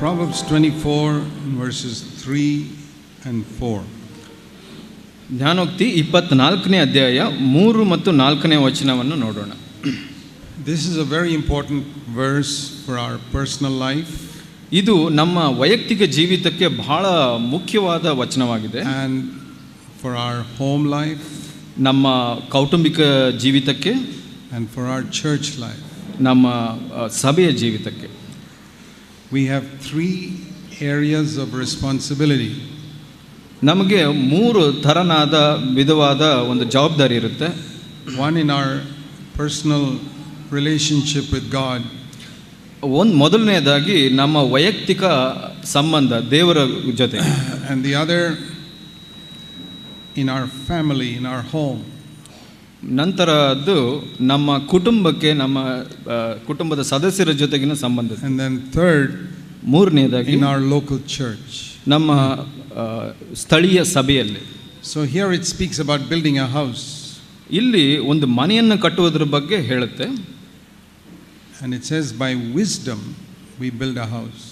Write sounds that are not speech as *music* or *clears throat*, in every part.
Proverbs 24, verses 3 and 4. ಜ್ಞಾನೋಕ್ತಿ ಇಪ್ಪತ್ನಾಲ್ಕನೇ ಅಧ್ಯಾಯ ಮೂರು ಮತ್ತು ನಾಲ್ಕನೇ ವಚನವನ್ನು ನೋಡೋಣ This is a very important verse for our personal life ಇದು ನಮ್ಮ ವೈಯಕ್ತಿಕ ಜೀವಿತಕ್ಕೆ ಬಹಳ ಮುಖ್ಯವಾದ ವಚನವಾಗಿದೆ and for our home life ನಮ್ಮ ಕೌಟುಂಬಿಕ ಜೀವಿತಕ್ಕೆ and for our church life. ನಮ್ಮ ಸಭೆಯ ಜೀವಿತಕ್ಕೆ We have three areas of responsibility. ನಮಗೆ ಮೂರು ಥರನಾದ ವಿಧವಾದ ಒಂದು ಜವಾಬ್ದಾರಿ ಇರುತ್ತೆ One in our personal relationship with God, ಒಂದು ಮೊದಲನೇದಾಗಿ ನಮ್ಮ ವೈಯಕ್ತಿಕ ಸಂಬಂಧ ದೇವರ ಜೊತೆ and the other in our family, in our home. ನಂತರದ್ದು ನಮ್ಮ ಕುಟುಂಬಕ್ಕೆ ನಮ್ಮ ಕುಟುಂಬದ ಸದಸ್ಯರ ಜೊತೆಗಿನ ಸಂಬಂಧ. ಥರ್ಡ್ ಮೂರನೇದಾಗಿ ಆರ್ ಲೋಕಲ್ ಚರ್ಚ್ ನಮ್ಮ ಸ್ಥಳೀಯ ಸಭೆಯಲ್ಲಿ. So here it speaks about building a house ಇಲ್ಲಿ ಒಂದು ಮನೆಯನ್ನು ಕಟ್ಟುವುದ್ರ ಬಗ್ಗೆ ಹೇಳುತ್ತೆ. And it says by wisdom we build a house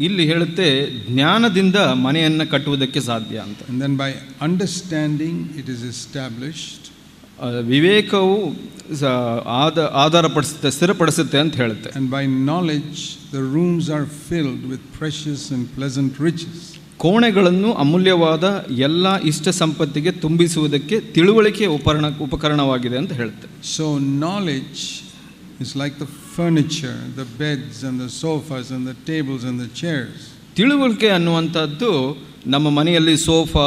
ಇಲ್ಲಿ ಹೇಳುತ್ತೆ ಜ್ಞಾನದಿಂದ ಮನೆಯನ್ನು ಕಟ್ಟುವುದಕ್ಕೆ ಸಾಧ್ಯ ಅಂತ. Then by understanding it is established ವಿವೇಕವು ಸ- ಆದ ಆಧಾರಪಡಿಸುತ್ತೆ ಸ್ಥಿರಪಡಿಸುತ್ತೆ ಅಂತ ಹೇಳುತ್ತೆ. And by knowledge the rooms are filled with precious and pleasant riches ಕೋಣೆಗಳನ್ನು ಅಮೂಲ್ಯವಾದ ಎಲ್ಲ ಇಷ್ಟ ಸಂಪತ್ತಿಗೆ ತುಂಬಿಸುವುದಕ್ಕೆ ತಿಳುವಳಿಕೆ ಉಪಕರಣ ಉಪಕರಣವಾಗಿದೆ ಅಂತ ಹೇಳುತ್ತೆ. So knowledge is like the furniture the beds and the sofas and the tables and the chairs ತಿಳುವಳಿಕೆ ಅನ್ನುವಂಥದ್ದು ನಮ್ಮ ಮನೆಯಲ್ಲಿ ಸೋಫಾ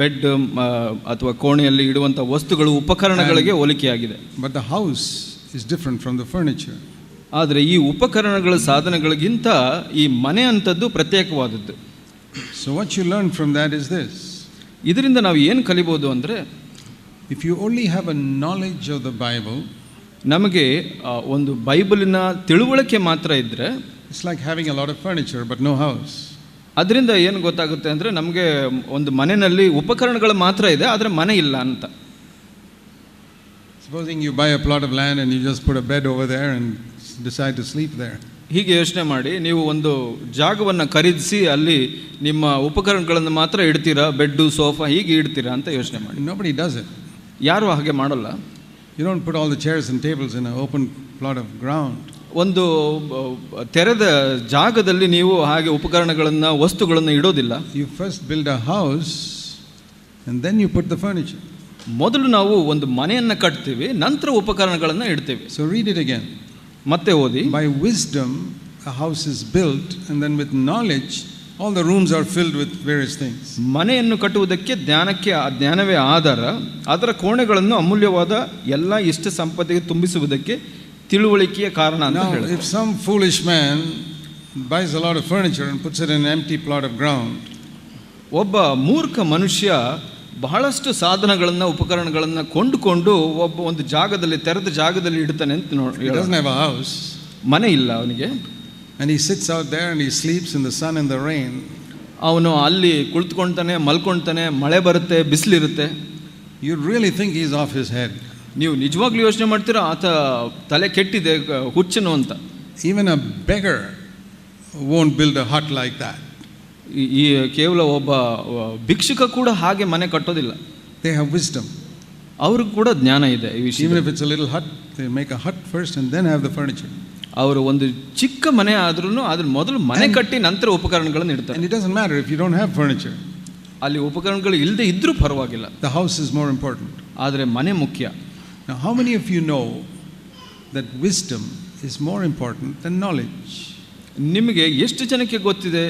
ಬೆಡ್ ಅಥವಾ ಕೋಣೆಯಲ್ಲಿ ಇಡುವಂಥ ವಸ್ತುಗಳು ಉಪಕರಣಗಳಿಗೆ ಹೋಲಿಕೆಯಾಗಿದೆ. But the house is different from the furniture ಆದರೆ ಈ ಉಪಕರಣಗಳ ಸಾಧನಗಳಿಗಿಂತ ಈ ಮನೆ ಅಂಥದ್ದು ಪ್ರತ್ಯೇಕವಾದದ್ದು. So what you learn from that is this ಇದರಿಂದ ನಾವು ಏನು ಕಲಿಬೋದು ಅಂದರೆ if you only have a knowledge of the Bible ನಮಗೆ ಒಂದು ಬೈಬಲಿನ ತಿಳುವಳಿಕೆ ಮಾತ್ರ ಇದ್ದರೆ it's like having a lot of furniture but no house. ಅದರಿಂದ ಏನು ಗೊತ್ತಾಗುತ್ತೆ ಅಂದರೆ ನಮಗೆ ಒಂದು ಮನೆಯಲ್ಲಿ ಉಪಕರಣಗಳು ಮಾತ್ರ ಇದೆ ಆದರೆ ಮನೆ ಇಲ್ಲ ಅಂತ. Supposing you buy a plot of land and you just put a bed over there and decide to sleep there ಹೀಗೆ ಯೋಚನೆ ಮಾಡಿ ನೀವು ಒಂದು ಜಾಗವನ್ನು ಖರೀದಿಸಿ ಅಲ್ಲಿ ನಿಮ್ಮ ಉಪಕರಣಗಳನ್ನು ಮಾತ್ರ ಇಡ್ತೀರಾ? ಬೆಡ್ಡು ಸೋಫಾ ಹೀಗೆ ಇಡ್ತೀರಾ ಅಂತ ಯೋಚನೆ ಮಾಡಿ. ನೋ ಬಡಿ ಡಸ್ ಇಟ್ ಯಾರು ಹಾಗೆ ಮಾಡಲ್ಲ? You don't put all the chairs and tables in open plot of ground ಒಂದು ತೆರೆದ ಜಾಗದಲ್ಲಿ ನೀವು ಹಾಗೆ ಉಪಕರಣಗಳನ್ನು ವಸ್ತುಗಳನ್ನು ಇಡೋದಿಲ್ಲ. You first build a house and then you put the furniture ಮೊದಲು ನಾವು ಒಂದು ಮನೆಯನ್ನು ಕಟ್ತೀವಿ ನಂತರ ಉಪಕರಣಗಳನ್ನು ಇಡ್ತೇವೆ. ಸೊ ರೀಡ್ ಇಟ್ ಅಗೇನ್ ಮತ್ತೆ ಓದಿ. By wisdom a house is built and then with knowledge, all the rooms are filled with various things ಮನೆಯನ್ನು ಕಟ್ಟುವುದಕ್ಕೆ ಜ್ಞಾನಕ್ಕೆ ಆ ಜ್ಞಾನವೇ ಆಧಾರ. ಅದರ ಕೋಣೆಗಳನ್ನು ಅಮೂಲ್ಯವಾದ ಎಲ್ಲ ಇಷ್ಟ ಸಂಪತ್ತಿಗೆ ತುಂಬಿಸುವುದಕ್ಕೆ ತಿಳುವಳಿಕೆಯ ಕಾರಣ ಅಂತ ಹೇಳಿ if some foolish man buys a lot of furniture and puts in an empty plot of ground ಒಬ್ಬ ಮೂರ್ಖ ಮನುಷ್ಯ ಬಹಳಷ್ಟು ಸಾಧನಗಳನ್ನು ಉಪಕರಣಗಳನ್ನು ಕೊಂಡುಕೊಂಡು ಒಬ್ಬ ಒಂದು ಜಾಗದಲ್ಲಿ ತೆರೆದ ಜಾಗದಲ್ಲಿ ಇಡ್ತಾನೆ ಅಂತ ನೋಡಿ ಹೌಸ್ ಮನೆ ಇಲ್ಲ ಅವನಿಗೆ. And he sits over there and he sleeps in the sun in the rain ಅವನು ಅಲ್ಲಿ ಕುಳಿತುಕೊಳ್ತಾನೆ ಮಲ್ಕೊಳ್ತಾನೆ ಮಳೆ ಬರುತ್ತೆ ಬಿಸಿಲಿರುತ್ತೆ. You really think he's off his head ನೀವು ನಿಜವಾಗ್ಲೂ ಯೋಚನೆ ಮಾಡ್ತೀರಾ? ಆತ ತಲೆ ಕೆಟ್ಟಿದೆ ಹುಚ್ಚನು ಅಂತ. Even a beggar won't build a hut like that ಈ ಕೇವಲ ಒಬ್ಬ ಭಿಕ್ಷುಕ ಕೂಡ ಹಾಗೆ ಮನೆ ಕಟ್ಟೋದಿಲ್ಲ. ದೇ ಹ್ಯಾವ್ ವಿಸ್ಡಮ್ ಅವ್ರಿಗೆ ಕೂಡ ಜ್ಞಾನ ಇದೆ ಈ ವಿಷಯ even if it's little hut they make a hut first and then have the furniture ಅವರು ಒಂದು ಚಿಕ್ಕ ಮನೆ ಆದ್ರೂ ಅದನ್ನ ಮೊದಲು ಮನೆ ಕಟ್ಟಿ ನಂತರ ಉಪಕರಣಗಳನ್ನು ಇಡ್ತಾರೆ. It does matter if you don't have furniture ಅಲ್ಲಿ ಉಪಕರಣಗಳು ಇಲ್ಲದೆ ಇದ್ದರೂ ಪರವಾಗಿಲ್ಲ. The house is more important ಆದರೆ ಮನೆ ಮುಖ್ಯ. Now, how many of you know that wisdom is more important than knowledge? ನಿಮಗೆ ಎಷ್ಟು ಜನಕ್ಕೆ ಗೊತ್ತಿದೆ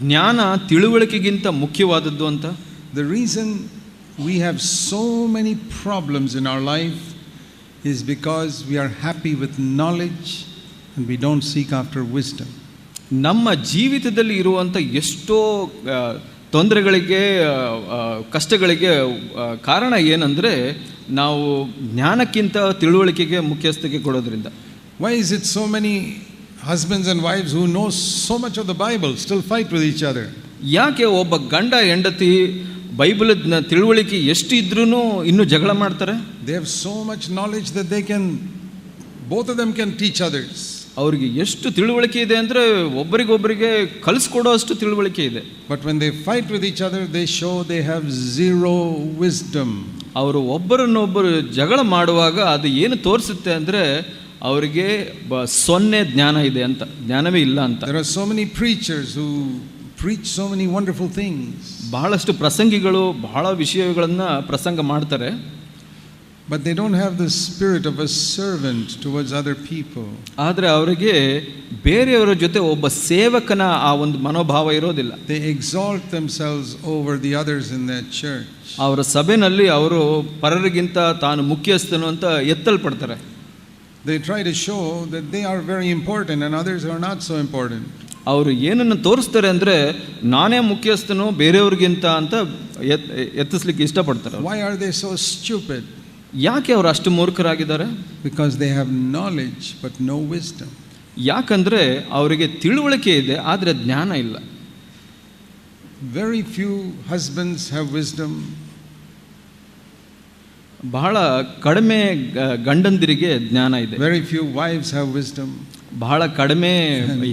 ಜ್ಞಾನ ತಿಳುವಳಿಕೆಗಿಂತ ಮುಖ್ಯವಾದದ್ದು ಅಂತ The reason we have so many problems in our life is because we are happy with knowledge and we don't seek after wisdom. ನಮ್ಮ ಜೀವಿತದಲ್ಲಿ ಇರುವಂಥ ಎಷ್ಟೋ ತೊಂದರೆಗಳಿಗೆ ಕಷ್ಟಗಳಿಗೆ ಕಾರಣ ಏನಂದರೆ ನಾವು ಜ್ಞಾನಕ್ಕಿಂತ ತಿಳುವಳಿಕೆಗೆ ಮುಖ್ಯಸ್ಥಿಕೆ ಕೊಡೋದ್ರಿಂದ. Why is it so many husbands and wives who know so much of the Bible still fight with each other ಯಾಕೆ ಒಬ್ಬ ಗಂಡ ಹೆಂಡತಿ ಬೈಬಲ್ ತಿಳುವಳಿಕೆ ಎಷ್ಟು ಇದ್ರೂ ಇನ್ನೂ ಜಗಳ ಮಾಡ್ತಾರೆ? They have so much knowledge that they can both them can teach others ಅವರಿಗೆ ಎಷ್ಟು ತಿಳುವಳಿಕೆ ಇದೆ ಅಂದರೆ ಒಬ್ಬರಿಗೊಬ್ಬರಿಗೆ ಕಲಿಸ್ಕೊಡೋ ಅಷ್ಟು ತಿಳುವಳಿಕೆ ಇದೆ. But when they fight with each other they show they have zero wisdom ಅವರು ಒಬ್ಬರನ್ನೊಬ್ಬರು ಜಗಳ ಮಾಡುವಾಗ ಅದು ಏನು ತೋರಿಸುತ್ತೆ ಅಂದರೆ ಅವರಿಗೆ ಬ ಸೊನ್ನೆ ಜ್ಞಾನ ಇದೆ ಅಂತ ಜ್ಞಾನವೇ ಇಲ್ಲ ಅಂತ. So many preachers who preach so many wonderful things ಬಹಳಷ್ಟು ಪ್ರಸಂಗಿಗಳು ಬಹಳ ವಿಷಯಗಳನ್ನು ಪ್ರಸಂಗ ಮಾಡ್ತಾರೆ. But they don't have the spirit of a servant towards other people. ಆದರೆ ಅವರಿಗೆ ಬೇರೆಯವರ ಜೊತೆ ಒಬ್ಬ ಸೇವಕನ ಆ ಒಂದು ಮನೋಭಾವ ಇರೋದಿಲ್ಲ. They exalt themselves over the others in the church ಅವರ ಸಭೆಯಲ್ಲಿ ಅವರು ಪರರಿಗಿಂತ ತಾನು ಮುಖ್ಯಸ್ಥನು ಅಂತ ಎತ್ತಲ್ಪಡ್ತಾರೆ. They try to show that they are very important and others are not so important ಅವರು ಏನನ್ನು ತೋರಿಸ್ತಾರೆ ಅಂದರೆ ನಾನೇ ಮುಖ್ಯಸ್ಥನು ಬೇರೆಯವ್ರಿಗಿಂತ ಅಂತ ಎತ್ ಎತ್ತಿಸ್ಲಿಕ್ಕೆ ಇಷ್ಟಪಡ್ತಾರೆ why are they so stupid? ಯಾಕೆ ಅವರು ಅಷ್ಟು ಮೂರ್ಖರಾಗಿದ್ದಾರೆ? Because they have knowledge but no wisdom. ಯಾಕಂದರೆ ಅವರಿಗೆ ತಿಳುವಳಿಕೆ ಇದೆ ಆದರೆ ಜ್ಞಾನ ಇಲ್ಲ. Very few husbands have wisdom ಬಹಳ ಕಡಿಮೆ ಗಂಡಂದಿರಿಗೆ ಜ್ಞಾನ ಇದೆ. Very few wives have wisdom ಬಹಳ ಕಡಿಮೆ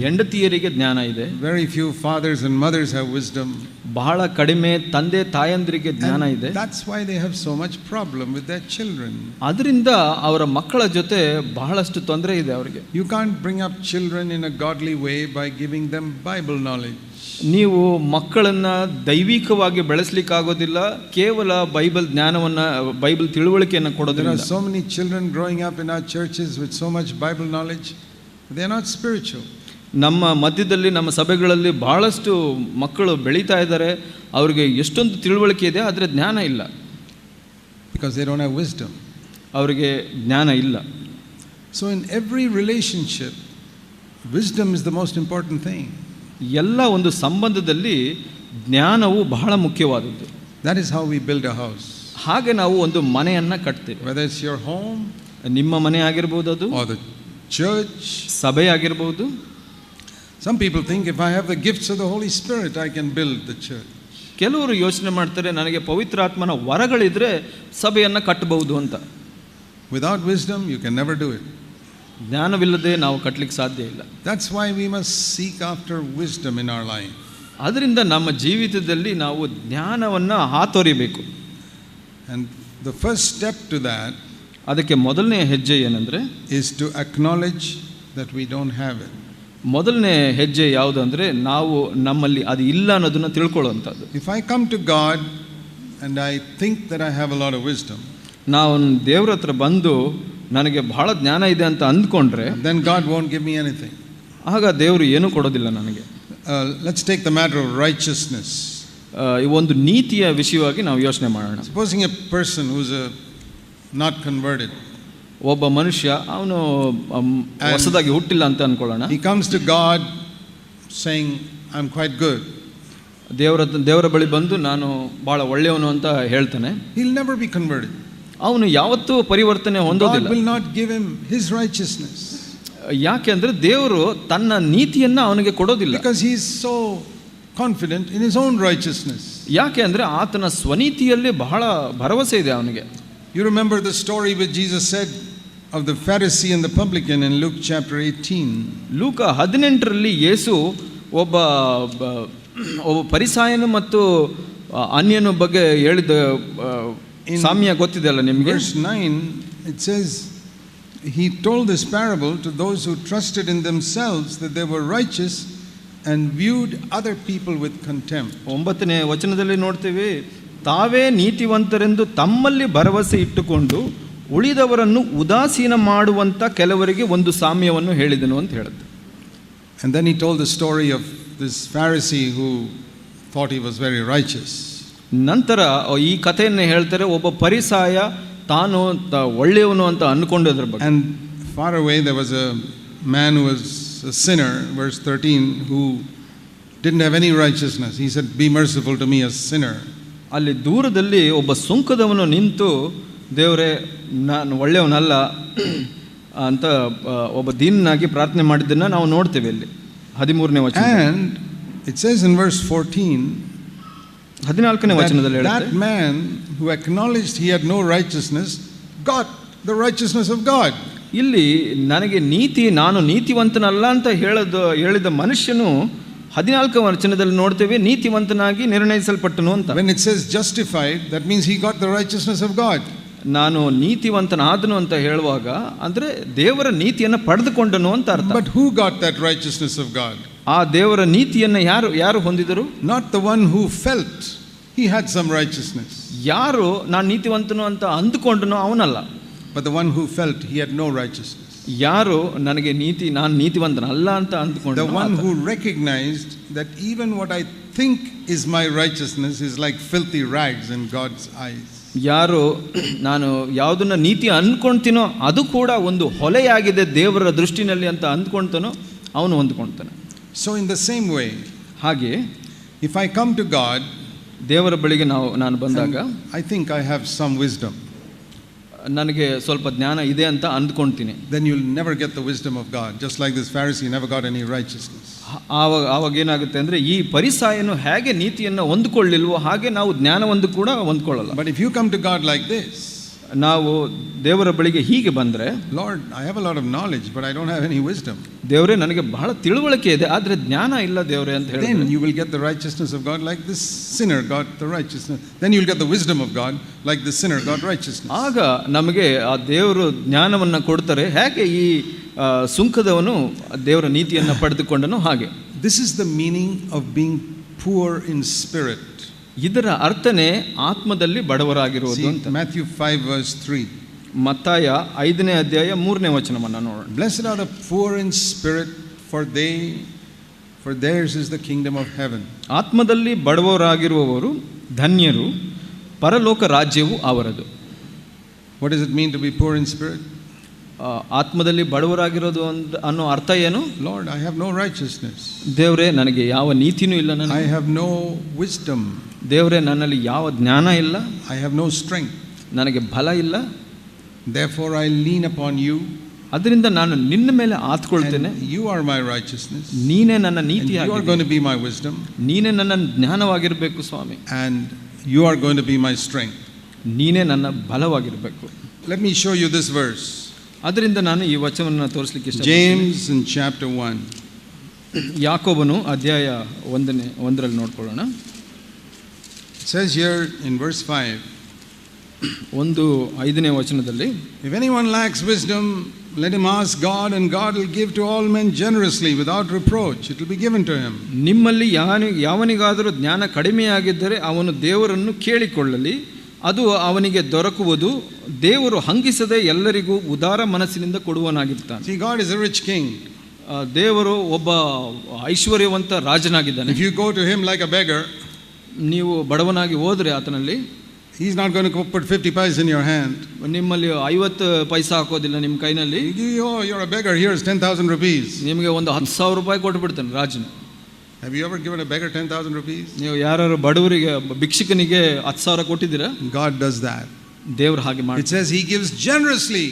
ಹೆಂಡತಿಯರಿಗೆ ಜ್ಞಾನ ಇದೆ. Very few fathers and mothers have wisdom ಬಹಳ ಕಡಿಮೆ ತಂದೆ ತಾಯಂದ್ರಿಗೆ ಜ್ಞಾನ ಇದೆ. That's why they have so much problem with their children ಅದರಿಂದ ಅವರ ಮಕ್ಕಳ ಜೊತೆ ಬಹಳಷ್ಟು ತೊಂದರೆ ಇದೆ ಅವರಿಗೆ. You can't bring up children in a godly way by giving them Bible knowledge ನೀವು ಮಕ್ಕಳನ್ನ ದೈವಿಕವಾಗಿ ಬೆಳೆಸ್ಲಿಕ್ಕಾಗೋದಿಲ್ಲ ಕೇವಲ ಬೈಬಲ್ ಜ್ಞಾನವನ್ನ ಬೈಬಲ್ ತಿಳುವಳಿಕೆಯನ್ನು ಕೊಡೋದಿಲ್ಲ so many children growing up in our churches with so much Bible much not spiritual ನಮ್ಮ ಮಧ್ಯದಲ್ಲಿ ನಮ್ಮ ಸಭೆಗಳಲ್ಲಿ ಭಾಳಷ್ಟು ಮಕ್ಕಳು ಬೆಳೀತಾ ಇದ್ದಾರೆ. ಅವರಿಗೆ ಎಷ್ಟೊಂದು ತಿಳುವಳಿಕೆ ಇದೆ ಆದರೆ ಜ್ಞಾನ ಇಲ್ಲ. Because they don't have wisdom ಅವರಿಗೆ ಜ್ಞಾನ ಇಲ್ಲ. So in every relationship wisdom is the most important thing ಎಲ್ಲ ಒಂದು ಸಂಬಂಧದಲ್ಲಿ ಜ್ಞಾನವು ಬಹಳ ಮುಖ್ಯವಾದದ್ದು. That is how we build a house ಹಾಗೆ ನಾವು ಒಂದು ಮನೆಯನ್ನು ಕಟ್ತೇವೆ. ವೆದರ್ ಇಸ್ ಯುವರ್ ಹೋಮ್ ನಿಮ್ಮ ಮನೆ ಆಗಿರ್ಬೋದು ಅದು church. ಸಭೆ some Some people think if I have the gifts of the Holy Spirit, I can build the church. ಕೆಲವರು ಯೋಚನೆ ಮಾಡ್ತಾರೆ ನನಗೆ ಪವಿತ್ರಾತ್ಮನ ವರಗಳಿದ್ರೆ ಸಭೆಯನ್ನು ಕಟ್ಟಬಹುದು ಅಂತ. Without wisdom you can never do it ಜ್ಞಾನವಿಲ್ಲದೆ ನಾವು ಕಟ್ಟಲಿಕ್ಕೆ ಸಾಧ್ಯ ಇಲ್ಲ. That's why we must seek after wisdom in our life ಅದರಿಂದ ನಮ್ಮ ಜೀವಿತದಲ್ಲಿ ನಾವು ಜ್ಞಾನವನ್ನು ಹಾತೊರಿಬೇಕು And the first step to that ಅದಕ್ಕೆ ಮೊದಲನೇ ಹೆಜ್ಜೆ ಏನಂದರೆ is to acknowledge that we don't have it. ಮೊದಲನೇ ಹೆಜ್ಜೆ ಯಾವುದು ಅಂದರೆ ನಾವು ನಮ್ಮಲ್ಲಿ ಅದು ಇಲ್ಲ ಅನ್ನೋದನ್ನು ತಿಳ್ಕೊಳ್ಳುವಂಥದ್ದು. If I come to God and I think that I have a lot of wisdom, ನಾವು ದೇವ್ರ ಹತ್ರ ಬಂದು ನನಗೆ ಬಹಳ ಜ್ಞಾನ ಇದೆ ಅಂತ ಅಂದ್ಕೊಂಡ್ರೆ then God won't give me anything ಆಗ ದೇವರು ಏನೂ ಕೊಡೋದಿಲ್ಲ ನನಗೆ. Let's take the matter of righteousness ಒಂದು ನೀತಿಯ ವಿಷಯವಾಗಿ ನಾವು ಯೋಚನೆ ಮಾಡೋಣ. Supposing a person who's a, not converted. ಒಬ್ಬ ಮನುಷ್ಯ ಅವನು ಹೊಸದಾಗಿ ಹುಟ್ಟಿಲ್ಲ ಅಂತ ಅನ್ಕೊಳ್ಳೋಣ. He comes to God saying I am quite good ದೇವರ ದೇವರ ಬಳಿ ಬಂದು ನಾನು ಭಾಳ ಒಳ್ಳೆಯವನು ಅಂತ ಹೇಳ್ತಾನೆ. ಇಲ್ಲಿ ನೆವರ್ ಬಿ ಕನ್ವರ್ಟ್ ಅವನು ಯಾವತ್ತೂ ಪರಿವರ್ತನೆ ಹೊಂದೋದಿಲ್ಲ. Not give him his righteousness ಯಾಕೆ ಅಂದರೆ ದೇವರು ತನ್ನ ನೀತಿಯನ್ನು ಅವನಿಗೆ ಕೊಡೋದಿಲ್ಲ. Because he's so confident in his own righteousness ಯಾಕೆ ಅಂದರೆ ಆತನ ಸ್ವನೀತಿಯಲ್ಲಿ ಬಹಳ ಭರವಸೆ ಇದೆ ಅವನಿಗೆ. You remember the story which Jesus said of the Pharisee and the publican in Luke chapter 18. ಲೂಕ ಹದಿನೆಂಟರಲ್ಲಿ ಯೇಸು ಒಬ್ಬ ಬ- ಒಬ್ಬ ಪರಿಸಾಯನು ಮತ್ತು ಆ, ಅನ್ಯನ ಬಗ್ಗೆ ಹೇಳಿದ ಆ, In- ಸಾಮ್ಯ ಗೊತ್ತಿದೆಯಲ್ಲ ನಿಮಗೆ Verse 9, it says, He told this parable to those who trusted in themselves that they were righteous and viewed other people with contempt. ಒಂಬತ್ತನೇ ವಚನದಲ್ಲಿ ನೋಡ್ತೀವಿ ತಾವೇ ನೀತಿವಂತರೆಂದು ತಮ್ಮಲ್ಲಿ ಭರವಸೆ ಇಟ್ಟುಕೊಂಡು ಉಳಿದವರನ್ನು ಉದಾಸೀನ ಮಾಡುವಂಥ ಕೆಲವರಿಗೆ ಒಂದು ಸಾಮ್ಯವನ್ನು ಹೇಳಿದನು ಅಂತ ಹೇಳುತ್ತೆ And then he told the story of this Pharisee who thought he was very righteous. ನಂತರ ಈ ಕಥೆಯನ್ನು ಹೇಳ್ತಾರೆ ಒಬ್ಬ ಪರಿಸಾಯ ತಾನು ಒಳ್ಳೆಯವನು ಅಂತ ಅನ್ಕೊಂಡದ್ರ ಬಗ್ಗೆ And far away there was a man who was a sinner, verse 13, who didn't have any righteousness. He said, Be merciful to me, a sinner. ಅಲ್ಲಿ ದೂರದಲ್ಲಿ ಒಬ್ಬ ಸುಂಕದವನು ನಿಂತು ದೇವರೇ ನಾನು ಒಳ್ಳೆಯವನಲ್ಲ *clears throat* ಅಂತ ಒಬ್ಬ ದೀನನಾಗಿ ಪ್ರಾರ್ಥನೆ ಮಾಡಿದ್ದನ್ನು ನಾವು ನೋಡ್ತೇವೆ ಇಲ್ಲಿ. ಹದಿಮೂರನೇ ವಚನ. It's as in verse fourteen 14, ಹದಿನಾಲ್ಕನೇ ವಚನದಲ್ಲಿ that man that man who acknowledged no righteousness got righteousness righteousness of righteousness of God. ಇಲ್ಲಿ ನನಗೆ ನೀತಿ ನಾನು ನೀತಿವಂತನಲ್ಲ ಅಂತ ಹೇಳದ ಹೇಳಿದ ಮನುಷ್ಯನು ಹದಿನಾಲ್ಕು ವಚನದಲ್ಲಿ ನೋಡ್ತೇವೆ ನೀತಿವಂತನಾಗಿ ನಿರ್ಣಯಿಸಲ್ಪಟ್ಟನು ಅಂತ When it says justified, that means he got the righteousness of God. ನಾನು ನೀತಿವಂತನಾದನು ಅಂತ ಹೇಳುವಾಗ ಅಂದ್ರೆ ದೇವರ ನೀತಿಯನ್ನು ಪಡೆದುಕೊಂಡನು ಅಂತ ಅರ್ಥ But who got that righteousness of God? ಆ ದೇವರ ನೀತಿಯನ್ನು ಯಾರು ಯಾರು ಹೊಂದಿದರು Not the one who felt he had some righteousness, ಯಾರು ನಾನು ನೀತಿವಂತನು ಅಂತ ಅಂದುಕೊಂಡನು ಅವನಲ್ಲ but the one who felt he had no righteousness. ಯಾರು ನನಗೆ ನೀತಿ ನಾನು ನೀತಿವಂತನ ಅಲ್ಲ ಅಂತ ಅಂದುಕೊಂಡು one who recognised that even what I think is my righteousness is like filthy rags in God's eyes ಯಾರು ನಾನು ಯಾವುದನ್ನು ನೀತಿ ಅಂದ್ಕೊಳ್ತೀನೋ ಅದು ಕೂಡ ಒಂದು ಹೊಲೆಯಾಗಿದೆ ದೇವರ ದೃಷ್ಟಿನಲ್ಲಿ ಅಂತ ಅಂದ್ಕೊಳ್ತಾನೋ ಅವನು ಹೊಂದ್ಕೊಳ್ತಾನೆ so in the same way ಹಾಗೆ if I come to God ದೇವರ ಬಳಿಗೆ ನಾವು ನಾನು ಬಂದಾಗ I think I have some wisdom ನನಗೆ ಸ್ವಲ್ಪ ಜ್ಞಾನ ಇದೆ ಅಂತ ಅಂದ್ಕೊಳ್ತೀನಿ then you never get the wisdom of God. Just like this Pharisee never got any righteousness. ಹ- ಆವಾಗ ಆವಾಗ ಏನಾಗುತ್ತೆ ಅಂದರೆ ಈ ಪರಿಸಾಯನು ಹೇಗೆ ನೀತಿಯನ್ನು ಹೊಂದ್ಕೊಳ್ಳಿಲ್ವೋ ಹಾಗೆ ನಾವು ಜ್ಞಾನವನ್ನು ಕೂಡ ಹೊಂದ್ಕೊಳ್ಳಲ್ಲ but if you come to God like this, ನಾವು ದೇವರ ಬಳಿಗೆ ಹೀಗೆ ಬಂದರೆ Lord I have a lot of knowledge but I don't have any wisdom ದೇವರೇ ನನಗೆ ಬಹಳ ತಿಳುವಳಿಕೆ ಇದೆ ಆದರೆ ಜ್ಞಾನ ಇಲ್ಲ ದೇವರೇ ಅಂತ ಹೇಳಿ you will get the righteousness of God like this sinner got the righteousness then you will get the wisdom of God like this sinner got righteousness ಆಗ ನಮಗೆ ಆ ದೇವರು ಜ್ಞಾನವನ್ನು ಕೊಡ್ತಾರೆ ಹೇಗೆ ಈ ಸುಂಕದವನು ದೇವರ ನೀತಿಯನ್ನು ಪಡೆದುಕೊಂಡನು ಹಾಗೆ. This is the meaning of being poor in spirit. ಇದರ ಅರ್ಥನೇ ಆತ್ಮದಲ್ಲಿ ಬಡವರಾಗಿರುವುದು ಅಂತ. ಮ್ಯಾಥ್ಯೂ ಫೈವ್ ವರ್ಸ್ ತ್ರೀ ಮತ್ತಾಯ ಐದನೇ ಅಧ್ಯಾಯ ಮೂರನೇ ವಚನವನ್ನು ನೋಡೋಣ. Blessed are the poor in spirit for they for theirs is the kingdom of heaven ಆತ್ಮದಲ್ಲಿ ಬಡವರಾಗಿರುವವರು ಧನ್ಯರು ಪರಲೋಕ ರಾಜ್ಯವು ಅವರದು. What is it mean to be poor in spirit ಆತ್ಮದಲ್ಲಿ ಬಡವರಾಗಿರೋದು ಅನ್ನೋ ಅರ್ಥ ಏನು? Lord I have no righteousness ದೇವ್ರೆ ನನಗೆ ಯಾವ ನೀತಿನೂ ಇಲ್ಲ ನಾನು ಐ ಹ್ಯಾವ್ ನೋ ವಿಸ್ಡಮ್ ದೇವ್ರೆ ನನ್ನಲ್ಲಿ ಯಾವ ಜ್ಞಾನ ಇಲ್ಲ. ಐ ಹ್ಯಾವ್ ನೋ ಸ್ಟ್ರೆಂಗ್ ನನಗೆ ಬಲ ಇಲ್ಲ. Therefore I lean upon you ಅದರಿಂದ ನಾನು ನಿನ್ನ ಮೇಲೆ ಆತ್ಕೊಳ್ತೇನೆ. ಯು ಆರ್ ಮೈ ರೈಚಿಯಸ್ನೆಸ್ ನೀನೇ ನನ್ನ ನೀತಿ you are gonna be my wisdom ನೀನೇ ನನ್ನ ಜ್ಞಾನವಾಗಿರಬೇಕು ಸ್ವಾಮಿ. And you are gonna be my strength ನೀನೇ ನನ್ನ ಬಲವಾಗಿರಬೇಕು. Let me show you this verse. ಅದರಿಂದ ನಾನು ಈ ವಚನವನ್ನು ತೋರಿಸಲಿಕ್ಕೆ ಜೇಮ್ಸ್ ಇನ್ ಚಾಪ್ಟರ್ ಒನ್ ಯಾಕೋಬನು ಅಧ್ಯಾಯ ಒಂದನೇ ಒಂದರಲ್ಲಿ ನೋಡ್ಕೊಳ್ಳೋಣ. Says here in verse five ಒಂದು ಐದನೇ ವಚನದಲ್ಲಿ if any one lacks wisdom let him ask God and God will give to all men generously without reproach it will be given to him ನಿಮ್ಮಲ್ಲಿ ಯಾನಿ ಯಾವನಿಗಾದರೂ ಜ್ಞಾನ ಕಡಿಮೆಯಾಗಿದ್ದರೆ ಅವನು ದೇವರನ್ನು ಕೇಳಿಕೊಳ್ಳಲಿ. ಅದು ಅವನಿಗೆ ದೊರಕುವುದು ದೇವರು ಹಂಗಿಸದೆ ಎಲ್ಲರಿಗೂ ಉದಾರ ಮನಸ್ಸಿನಿಂದ ಕೊಡುವನಾಗಿರ್ತಾನೆ see God is a rich king ದೇವರು ಒಬ್ಬ ಐಶ್ವರ್ಯವಂತ ರಾಜನಾಗಿದ್ದಾನೆ. You go to him like a beggar ನೀವು ಬಡವನಾಗಿ ಹೋದರೆ ಆತನಲ್ಲಿ he's not going to fifty put 50 your hand. ನಿಮ್ಮಲ್ಲಿ ಐವತ್ತು ಪೈಸಾ ಹಾಕೋದಿಲ್ಲ ನಿಮ್ಮ ಕೈನಲ್ಲಿ. He you are oh, beggar here is 10,000 rupees. ನಿಮಗೆ ಒಂದು ಹತ್ತು ಸಾವಿರ ರೂಪಾಯಿ ಕೊಟ್ಟು ಬಿಡ್ತಾನೆ ರಾಜನು. Have you ever given a beggar 10,000 rupees? ನೀವು ಯಾರು ಬಡವರಿಗೆ ಭಿಕ್ಷುಕನಿಗೆ ಹತ್ತು ಸಾವಿರ ಕೊಟ್ಟಿದ್ದೀರಾ God does that. ದೇವರ ಹಾಗೆ It says he gives generously.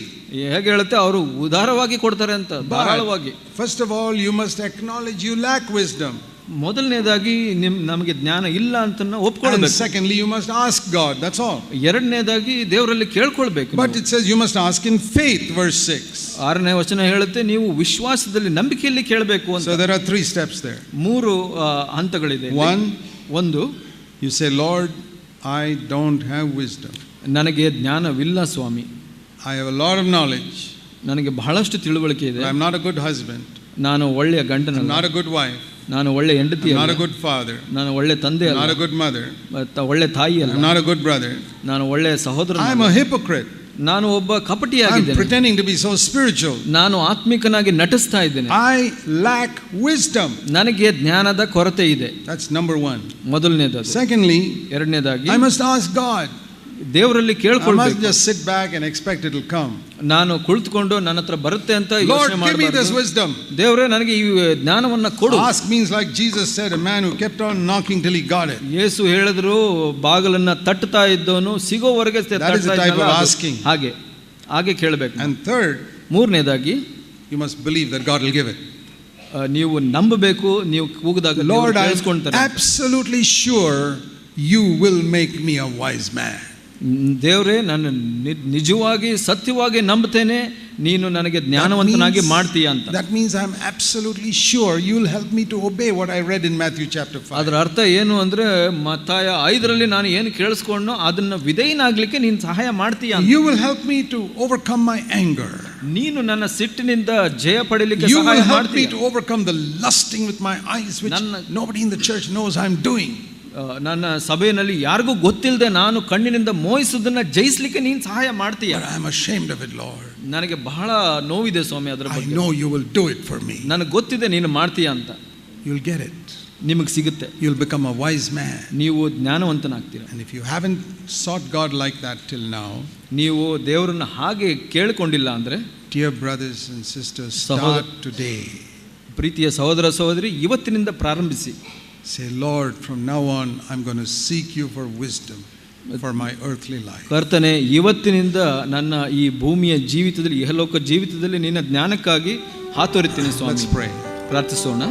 ಹೇಗೆ ಹೇಳುತ್ತೆ ಅವರು ಉದಾರವಾಗಿ ಕೊಡ್ತಾರೆ ಅಂತ ಧಾರಾಳವಾಗಿ first of all, you must acknowledge you lack wisdom. ಮೊದಲನೇದಾಗಿ ನಿಮ್ ನಮಗೆ ಜ್ಞಾನ ಇಲ್ಲ ಅಂತ ಒಪ್ಕೊಳ್ಳಬೇಕು. Secondly you must ask God that's all ಎರಡನೇದಾಗಿ ದೇವರಲ್ಲಿ ಕೇಳ್ಕೊಳ್ಬೇಕು but it says you must ask in faith verse 6 ಆರನೇ ವಚನ ಹೇಳುತ್ತೆ ನೀವು ವಿಶ್ವಾಸದಲ್ಲಿ ನಂಬಿಕೆಯಲ್ಲಿ ಕೇಳಬೇಕು ಅಂತ. So there are 3 steps there ಮೂರು ಹಂತಗಳಿದೆ. 1 ಒಂದು you say Lord I don't have wisdom ನನಗೆ ಜ್ಞಾನವಿಲ್ಲ ಸ್ವಾಮಿ. I have a lot of knowledge ನನಗೆ ಬಹಳಷ್ಟು ತಿಳುವಳಿಕೆ ಇದೆ. I am not a good husband ನಾನು ಒಳ್ಳೆಯ ಗಂಡನ ನಾಟ್ ಅ ಗುಡ್ ವೈಫ್ ನಾನು ಒಳ್ಳೆ ಹೆಂಡತಿ I'm not ಅಲ್ಲ a good father. ನಾನು ಒಳ್ಳೆ ತಂದೆ I'm ಅಲ್ಲ not a good mother. ಮತ್ತ ಒಳ್ಳೆ ತಾಯಿ I'm ಅಲ್ಲ not a good brother. ನಾನು ಒಳ್ಳೆ ಸಹೋದರ I'm a hypocrite. ನಾನು ಒಬ್ಬ I'm ಕಪಟಿಯಾಗಿದ್ದೇನೆ pretending to be so spiritual. ನಾನು ಆತ್ಮಿಕನಾಗಿ ನಟಿಸ್ತಾ ಇದ್ದೇನೆ I lack wisdom. ನನಗೆ ಜ್ಞಾನದ ಕೊರತೆ ಇದೆ That's number one. ಮೊದಲನೇದದು Secondly, ಎರಡನೇದಾಗಿ I must ask God. ದೇವರಲ್ಲಿ I must ಕೇಳ್ಕೊಳ್ಬೇಕು just sit back and expect it will come. ನಾನು ಕುಳಿತುಕೊಂಡು ನನ್ನ ಹತ್ರ ಬರುತ್ತೆ ಅಂತ Lord, ಯೋಚನೆ give me this ಮಾಡಬಾರ್ದು wisdom. ದೇವರೇ ನನಗೆ ಈ ಜ್ಞಾನವನ್ನ ಕೊಡು Ask means like Jesus said, a man who kept on knocking till he got it. ಯೇಸು ಹೇಳಿದ್ರು ಬಾಗಿಲನ್ನ ತಟ್ಟುತ್ತಾ ಇದ್ದವನು ಸಿಗೋವರೆಗೆ ತ- That is the ತಟ್ತಾ type of ಇದ್ನಲ್ಲ, ಅದು asking. ಹಾಗೆ ಹಾಗೆ ಕೇಳಬೇಕು And third, ಮೂರನೇದಾಗಿ you must believe that God will give it. ಆ, ನೀವು ನಂಬಬೇಕು ನೀವು ಕೂಗಿದಾಗ ದೇವರು Lord, I'm ಕೇಳಿಸ್ಕೊಂತಾರೆ absolutely sure you will make me a wise man. ದೇವರೇ ನಾನು ನಿಜವಾಗಿ ಸತ್ಯವಾಗಿ ನಂಬುತ್ತೇನೆ ನೀನು ನನಗೆ ಜ್ಞಾನವಂತನಾಗಿ ಮಾಡ್ತೀಯ ಅಂತ. That means I am absolutely sure you will help me to obey what I read in Matthew chapter five ಅದರ ಅರ್ಥ ಏನು ಅಂದರೆ ಮತ್ತಾಯ ಐದರಲ್ಲಿ ನಾನು ಏನು ಕೇಳಿಸ್ಕೊಂಡು ಅದನ್ನು ವಿಧೇಯನಾಗಲಿಕ್ಕೆ ನೀನು ಸಹಾಯ ಮಾಡ್ತೀಯ you will help me to overcome my anger ನೀನು ನನ್ನ ಸಿಟ್ಟಿನಿಂದ ಜಯ ಪಡೆಯಲಿಕ್ಕೆ you will help me to overcome the lusting with my eyes which ನನ್ನ nobody in the church knows I am doing ನನ್ನ ಸಭೆಯಲ್ಲಿ ಯಾರಿಗೂ ಗೊತ್ತಿಲ್ಲದೆ ನಾನು ಕಣ್ಣಿನಿಂದ ಮೋಯಿಸುವುದನ್ನು ಜಯಿಸಲಿಕ್ಕೆ ನೀನು ಸಹಾಯ ಮಾಡ್ತೀಯ? I am ashamed of it lord ನನಗೆ ಬಹಳ ನೋವಿದೆ ಸ್ವಾಮಿ ಅದರ ಬಗ್ಗೆ. I know you will do it for me ನನಗೆ ಗೊತ್ತಿದೆ ನೀನು ಮಾಡ್ತೀಯ ಅಂತ. ಯು ವಿಲ್ ಗೆಟ್ ಇಟ್ ನಿಮಗೆ ಸಿಗುತ್ತೆ. You will become a wise man ನೀವು ಜ್ಞಾನವಂತನಾಗ್ತೀರಾ. And if you haven't sought God like that till now ನೀವು ದೇವರನ್ನು ಹಾಗೆ ಕೇಳಿಕೊಂಡಿಲ್ಲ ಅಂದರೆ dear brothers and sisters start today ಪ್ರೀತಿಯ ಸಹೋದರ ಸಹೋದರಿ ಇವತ್ತಿನಿಂದ ಪ್ರಾರಂಭಿಸಿ. Say, Lord, from now on, I'm going to seek you for wisdom for my earthly life. ಕರ್ತನೆ ಇವತ್ತಿನಿಂದ ನನ್ನ ಈ ಭೂಮಿಯ ಜೀವಿತದಲ್ಲಿ ಇಹಲೋಕ ಜೀವಿತದಲ್ಲಿ ನಿನ್ನ ಜ್ಞಾನಕ್ಕಾಗಿ ಹಾತೊರಿತೀನಿ ಸ್ವಾಮಿ ಪ್ರಾರ್ಥಿಸೋಣ